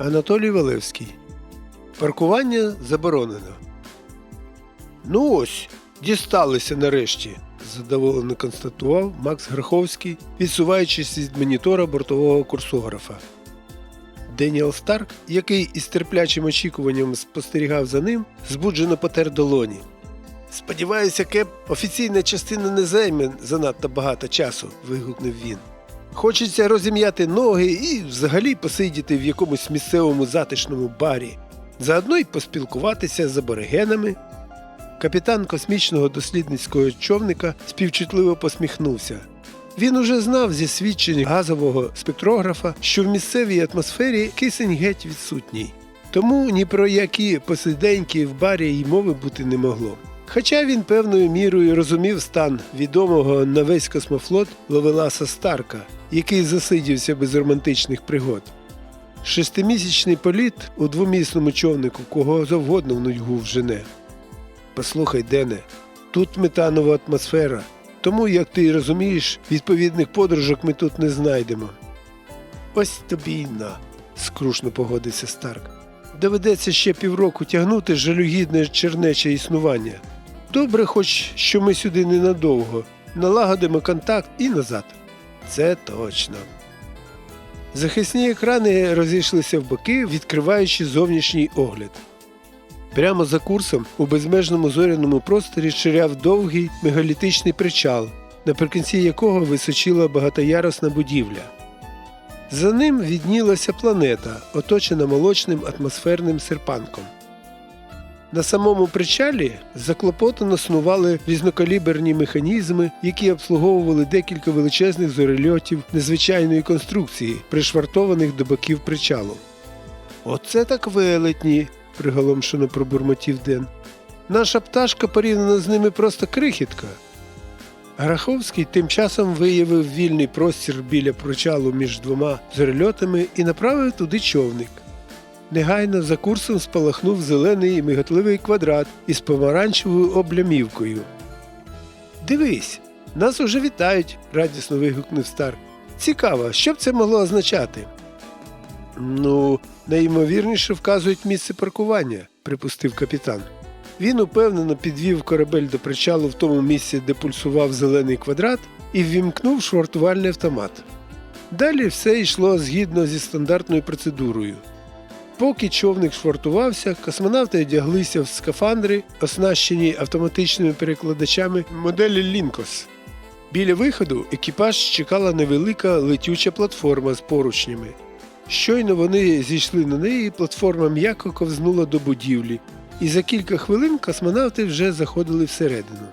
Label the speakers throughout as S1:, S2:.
S1: Анатолій Валевський. Паркування заборонено. Ну ось, дісталися нарешті, задоволено констатував Макс Граховський, відсуваючись від монітора бортового курсографа. Деніел Старк, який із терплячим очікуванням спостерігав за ним, збуджено потер долоні. Сподіваюся, Кеп, офіційна частина не займе занадто багато часу, вигукнув він. Хочеться розім'яти ноги і взагалі посидіти в якомусь місцевому затишному барі, заодно й поспілкуватися з аборигенами. Капітан космічного дослідницького човника співчутливо посміхнувся. Він уже знав зі свідчень газового спектрографа, що в місцевій атмосфері кисень геть відсутній. Тому ні про які посиденьки в барі й мови бути не могло. Хоча він певною мірою розумів стан відомого на весь космофлот Ловеласа Старка, який засидівся без романтичних пригод. Шестимісячний політ у двомісному човнику кого завгодно в нудьгу вжене. Послухай, Дене, тут метанова атмосфера, тому, як ти розумієш, відповідних подружок ми тут не знайдемо. Ось тобі й на, скрушно погодився Старк. Доведеться ще півроку тягнути жалюгідне чернече існування. Добре, хоч що ми сюди ненадовго, налагодимо контакт і назад. Це точно. Захисні екрани розійшлися в боки, відкриваючи зовнішній огляд. Прямо за курсом у безмежному зоряному просторі ширяв довгий мегалітичний причал, наприкінці якого височила багатоярусна будівля. За ним віднілася планета, оточена молочним атмосферним серпанком. На самому причалі заклопотано снували різнокаліберні механізми, які обслуговували декілька величезних зорельотів незвичайної конструкції, пришвартованих до боків причалу. Оце так велетні, приголомшено пробурмотів Ден. Наша пташка порівняна з ними просто крихітка. Граховський тим часом виявив вільний простір біля причалу між двома зорельотами і направив туди човник. Негайно за курсом спалахнув зелений миготливий квадрат із помаранчевою облямівкою. Дивись, нас уже вітають, радісно вигукнув Старк. Цікаво, що б це могло означати? Ну, найімовірніше вказують місце паркування, припустив капітан. Він упевнено підвів корабель до причалу в тому місці, де пульсував зелений квадрат, і ввімкнув швартувальний автомат. Далі все йшло згідно зі стандартною процедурою. Поки човник швартувався, космонавти одяглися в скафандри, оснащені автоматичними перекладачами моделі Лінкос. Біля виходу екіпаж чекала невелика летюча платформа з поручнями. Щойно вони зійшли на неї, платформа м'яко ковзнула до будівлі, і за кілька хвилин космонавти вже заходили всередину.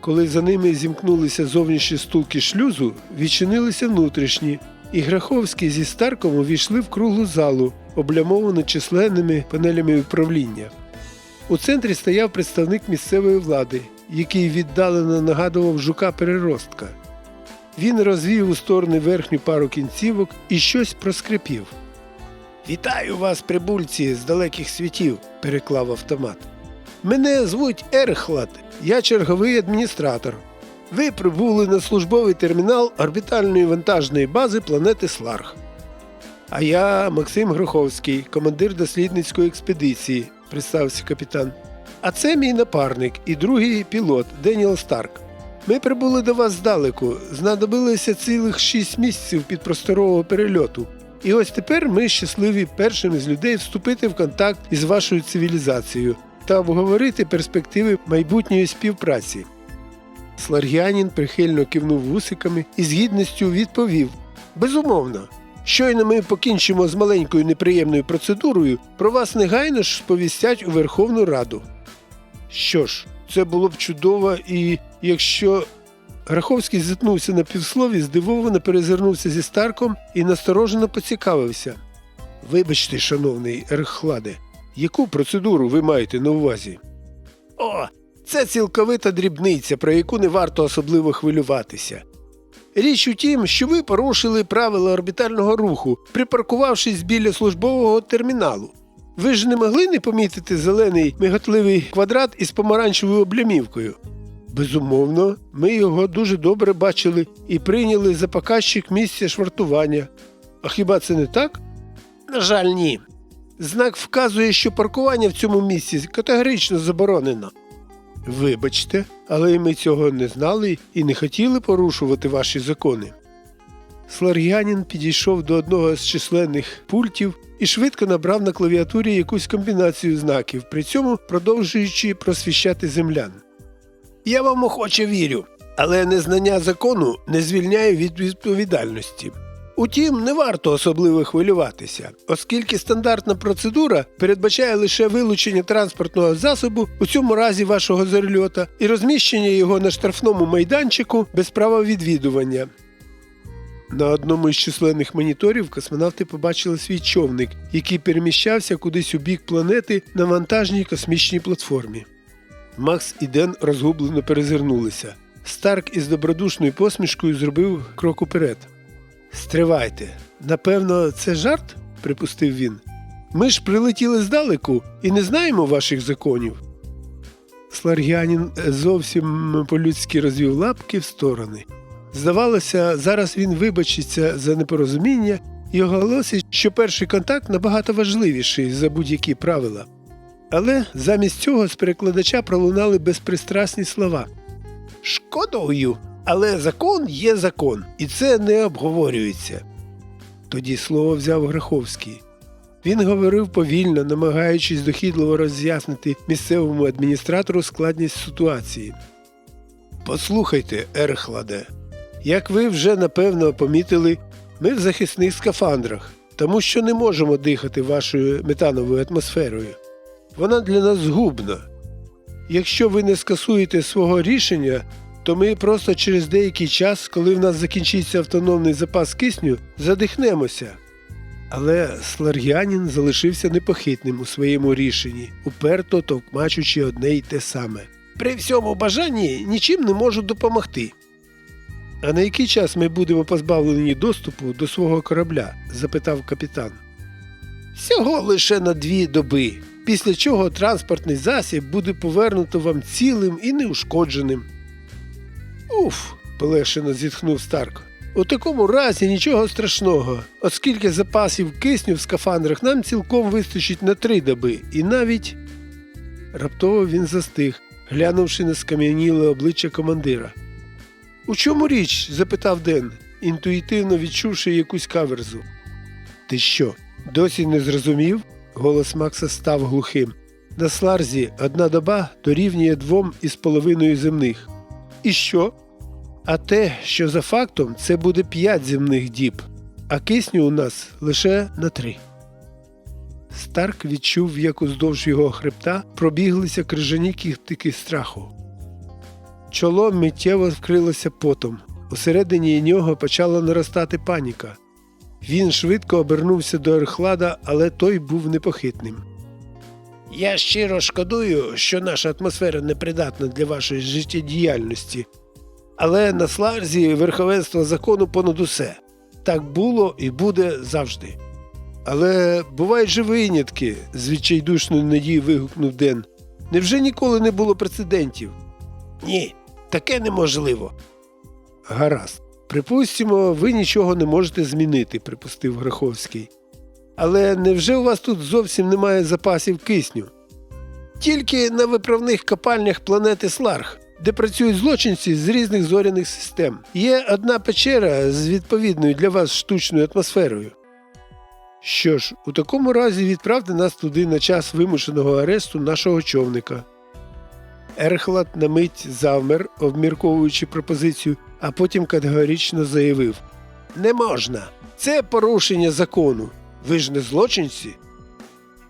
S1: Коли за ними зімкнулися зовнішні стулки шлюзу, відчинилися внутрішні, і Граховський зі Старком увійшли в круглу залу, облямовану численними панелями управління. У центрі стояв представник місцевої влади, який віддалено нагадував жука переростка. Він розвів у сторони верхню пару кінцівок і щось проскрипів. Вітаю вас, прибульці з далеких світів, переклав автомат. Мене звуть Ерхлад, я черговий адміністратор. Ви прибули на службовий термінал орбітальної вантажної бази планети Сларг. А я Максим Гроховський, командир дослідницької експедиції, представився капітан. А це мій напарник і другий пілот Деніел Старк. Ми прибули до вас здалеку, знадобилося цілих шість місяців підпросторового перельоту. І ось тепер ми щасливі першими з людей вступити в контакт із вашою цивілізацією та обговорити перспективи майбутньої співпраці. Сларгіанін прихильно кивнув вусиками і з гідністю відповів: Безумовно, щойно ми покінчимо з маленькою неприємною процедурою, про вас негайно ж сповістять у Верховну Раду. Що ж, це було б чудово, і якщо. Граховський зіткнувся на півслові, здивовано перезирнувся зі Старком і насторожено поцікавився. Вибачте, шановний Ерхладе, яку процедуру ви маєте на увазі? О, це цілковита дрібниця, про яку не варто особливо хвилюватися. Річ у тім, що ви порушили правила орбітального руху, припаркувавшись біля службового терміналу. Ви ж не могли не помітити зелений миготливий квадрат із помаранчевою облямівкою? Безумовно, ми його дуже добре бачили і прийняли за показчик місця швартування. А хіба це не так? На жаль, ні. Знак вказує, що паркування в цьому місці категорично заборонено. Вибачте, але ми цього не знали і не хотіли порушувати ваші закони. Слар'янін підійшов до одного з численних пультів і швидко набрав на клавіатурі якусь комбінацію знаків, при цьому продовжуючи просвіщати землян. Я вам охоче вірю, але незнання закону не звільняє від відповідальності. Утім, не варто особливо хвилюватися, оскільки стандартна процедура передбачає лише вилучення транспортного засобу, у цьому разі вашого зальота, і розміщення його на штрафному майданчику без права відвідування. На одному із численних моніторів космонавти побачили свій човник, який переміщався кудись у бік планети на вантажній космічній платформі. Макс і Ден розгублено перезирнулися. Старк із добродушною посмішкою зробив крок уперед. Стривайте, напевно, це жарт? припустив він. Ми ж прилетіли здалеку і не знаємо ваших законів. Сларгянін зовсім по-людськи розвів лапки в сторони. Здавалося, зараз він вибачиться за непорозуміння і оголосить, що перший контакт набагато важливіший за будь-які правила. Але замість цього з перекладача пролунали безпристрасні слова. Шкодою, але закон є закон, і це не обговорюється. Тоді слово взяв Граховський. Він говорив повільно, намагаючись дохідливо роз'яснити місцевому адміністратору складність ситуації. Послухайте, Ерхладе, як ви вже напевно помітили, ми в захисних скафандрах, тому що не можемо дихати вашою метановою атмосферою. Вона для нас згубна. Якщо ви не скасуєте свого рішення, то ми просто через деякий час, коли в нас закінчиться автономний запас кисню, задихнемося. Але Слар'янін залишився непохитним у своєму рішенні, уперто товкмачучи одне й те саме. При всьому бажанні нічим не можу допомогти. А на який час ми будемо позбавлені доступу до свого корабля? запитав капітан. Всього лише на дві доби, після чого транспортний засіб буде повернуто вам цілим і неушкодженим. Уф, полегшено зітхнув Старк. У такому разі нічого страшного, оскільки запасів кисню в скафандрах нам цілком вистачить на три доби, і навіть. Раптово він застиг, глянувши на скам'яніле обличчя командира. У чому річ? запитав Ден, інтуїтивно відчувши якусь каверзу. Ти що, досі не зрозумів? Голос Макса став глухим. На Сларзі одна доба дорівнює двом із половиною земних. І що? А те, що за фактом це буде п'ять земних діб, а кисню у нас лише на три. Старк відчув, як уздовж його хребта пробіглися крижані кіхтики страху. Чоло миттєво вкрилося потом. Усередині нього почала наростати паніка. Він швидко обернувся до Ерхлада, але той був непохитним. Я щиро шкодую, що наша атмосфера непридатна для вашої життєдіяльності, але на Сларзі верховенство закону понад усе. Так було і буде завжди. Але бувають же винятки, з відчайдушною надією вигукнув Ден. Невже ніколи не було прецедентів? Ні, таке неможливо. Гаразд. Припустимо, ви нічого не можете змінити, припустив Граховський. Але невже у вас тут зовсім немає запасів кисню? Тільки на виправних копальнях планети Сларг, де працюють злочинці з різних зоряних систем. Є одна печера з відповідною для вас штучною атмосферою. Що ж, у такому разі відправте нас туди на час вимушеного аресту нашого човника. Ерхлад на мить завмер, обмірковуючи пропозицію, а потім категорично заявив: Не можна. Це порушення закону. Ви ж не злочинці.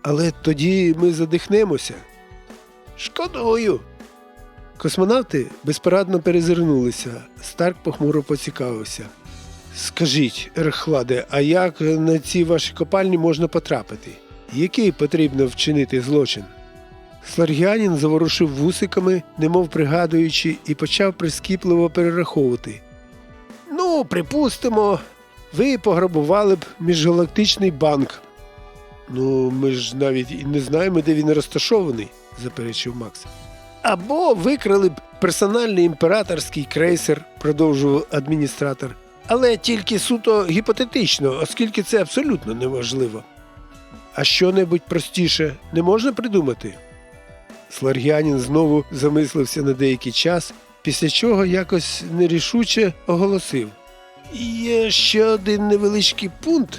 S1: Але тоді ми задихнемося. Шкодую. Космонавти безпорадно перезирнулися. Старк похмуро поцікавився. Скажіть, Ерхладе, а як на ці ваші копальні можна потрапити? Який потрібно вчинити злочин? Сларгянін заворушив вусиками, немов пригадуючи, і почав прискіпливо перераховувати. Ну, припустимо, ви пограбували б міжгалактичний банк. Ну, ми ж навіть і не знаємо, де він розташований, заперечив Макс. Або викрали б персональний імператорський крейсер, продовжував адміністратор. Але тільки суто гіпотетично, оскільки це абсолютно неважливо. А що-небудь простіше не можна придумати? Сларгянін знову замислився на деякий час, після чого якось нерішуче оголосив. Є ще один невеличкий пункт,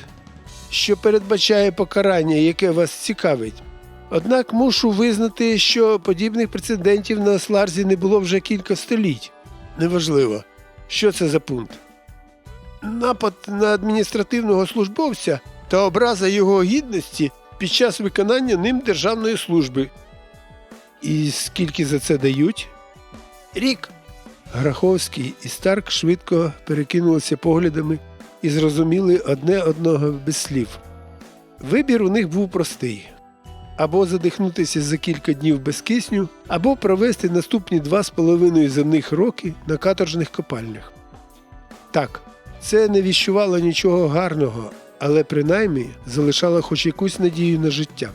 S1: що передбачає покарання, яке вас цікавить. Однак мушу визнати, що подібних прецедентів на Сларзі не було вже кілька століть. Неважливо, що це за пункт. Напад на адміністративного службовця та образа його гідності під час виконання ним державної служби. І скільки за це дають? Рік. Граховський і Старк швидко перекинулися поглядами і зрозуміли одне одного без слів. Вибір у них був простий або задихнутися за кілька днів без кисню, або провести наступні два з половиною земних роки на каторжних копальнях. Так, це не віщувало нічого гарного, але принаймні залишало хоч якусь надію на життя.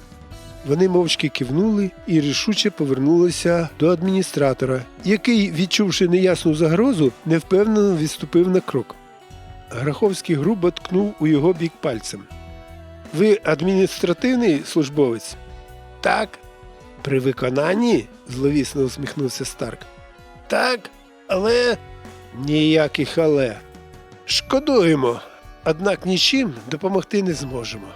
S1: Вони мовчки кивнули і рішуче повернулися до адміністратора, який, відчувши неясну загрозу, невпевнено відступив на крок. Граховський грубо ткнув у його бік пальцем. Ви адміністративний службовець? Так. При виконанні? зловісно усміхнувся Старк. Так, але ніяких але. Шкодуємо, однак нічим допомогти не зможемо.